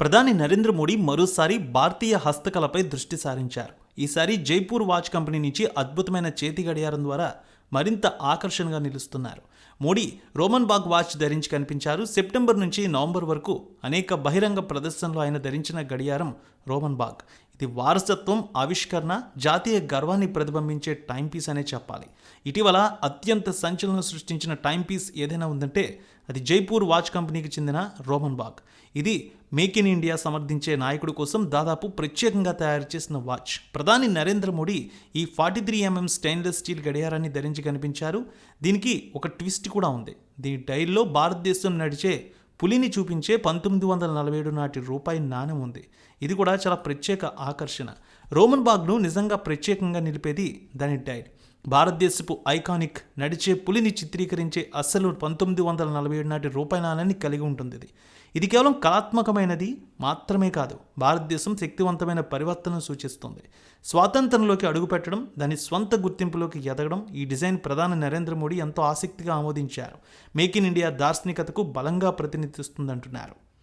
ప్రధాని నరేంద్ర మోడీ మరోసారి భారతీయ హస్తకళపై దృష్టి సారించారు. ఈసారి జైపూర్ వాచ్ కంపెనీ నుంచి అద్భుతమైన చేతి గడియారం ద్వారా మరింత ఆకర్షణగా నిలుస్తున్నారు. మోడీ రోమన్ బాగ్ వాచ్ ధరించి కనిపించారు. సెప్టెంబర్ నుంచి నవంబర్ వరకు అనేక బహిరంగ ప్రదర్శనలు ఆయన ధరించిన గడియారం రోమన్ బాగ్. ఇది వారసత్వం ఆవిష్కరణ జాతీయ గర్వాన్ని ప్రతిబింబించే టైం పీస్ అనే చెప్పాలి. ఇటీవల అత్యంత సంచలనం సృష్టించిన టైం పీస్ ఏదైనా ఉందంటే అది జైపూర్ వాచ్ కంపెనీకి చెందిన రోమన్ బాగ్. ఇది మేక్ ఇన్ ఇండియా సమర్థించే నాయకుడి కోసం దాదాపు ప్రత్యేకంగా తయారు చేసిన వాచ్. ప్రధాని నరేంద్ర మోడీ ఈ forty three MM stainless steel గడియారాన్ని ధరించి కనిపించారు. దీనికి ఒక ట్విస్ట్ కూడా ఉంది. దీని డైల్లో భారతదేశం నడిచే పులిని చూపించే పంతొమ్మిది వందల నలభై ఏడు నాటి రూపాయి నాణ్యం ఉంది. ఇది కూడా చాలా ప్రత్యేక ఆకర్షణ. రోమన్ బాగ్ను నిజంగా ప్రత్యేకంగా నిలిపేది దాని టైర్ భారతదేశపు ఐకానిక్ నడిచే పులిని చిత్రీకరించే అస్సలు పంతొమ్మిది వందల నలభై ఏడు నాటి రూపాయి నాణాన్ని కలిగి ఉంటుంది ఇది. ఇది కేవలం కళాత్మకమైనది మాత్రమే కాదు భారతదేశం శక్తివంతమైన పరివర్తనను సూచిస్తుంది. స్వాతంత్రంలోకి అడుగుపెట్టడం దాని స్వంత గుర్తింపులోకి ఎదగడం ఈ డిజైన్ ప్రధాని నరేంద్ర మోడీ ఎంతో ఆసక్తిగా ఆమోదించారు. మేక్ ఇన్ ఇండియా దార్శనికతకు బలంగా ప్రతినిధిస్తుందంటున్నారు.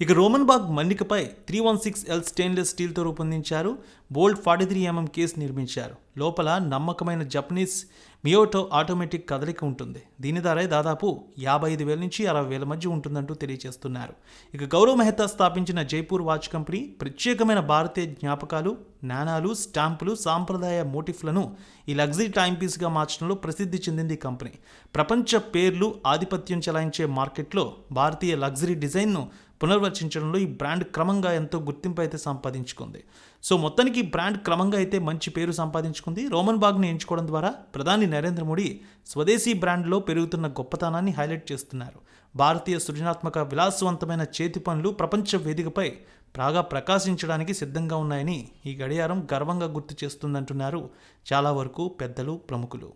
ఇక రోమన్ బాగ్ మన్నికపై three one six L stainless స్టీల్తో రూపొందించారు. Bold forty three MM case నిర్మించారు. లోపల నమ్మకమైన జపనీస్ మియోటో ఆటోమేటిక్ కదలిక ఉంటుంది. దీని ధర దాదాపు యాభై ఐదు వేల నుంచి అరవై వేల మధ్య ఉంటుందంటూ తెలియజేస్తున్నారు. ఇక గౌరవ్ మెహతా స్థాపించిన జైపూర్ వాచ్ కంపెనీ ప్రత్యేకమైన భారతీయ జ్ఞాపకాలు నాణాలు స్టాంపులు సాంప్రదాయ మోటిఫ్లను ఈ లగ్జరీ టైంపీస్గా మార్చడంలో ప్రసిద్ధి చెందింది కంపెనీ. ప్రపంచ పేర్లు ఆధిపత్యం చెలాయించే మార్కెట్లో భారతీయ లగ్జరీ డిజైన్ను పునర్వచించడంలో ఈ బ్రాండ్ క్రమంగా ఎంతో గుర్తింపు అయితే సంపాదించుకుంది. సో మొత్తానికి ఈ బ్రాండ్ క్రమంగా అయితే మంచి పేరు సంపాదించుకుంది. రోమన్ బాగ్ని ఎంచుకోవడం ద్వారా ప్రధాని నరేంద్ర మోడీ స్వదేశీ బ్రాండ్లో పెరుగుతున్న గొప్పతనాన్ని హైలైట్ చేస్తున్నారు. భారతీయ సృజనాత్మక విలాసవంతమైన చేతి పనులు ప్రపంచ వేదికపై బాగా ప్రకాశించడానికి సిద్ధంగా ఉన్నాయని ఈ గడియారం గర్వంగా గుర్తు చేస్తుందంటున్నారు చాలా వరకు పెద్దలు ప్రముఖులు.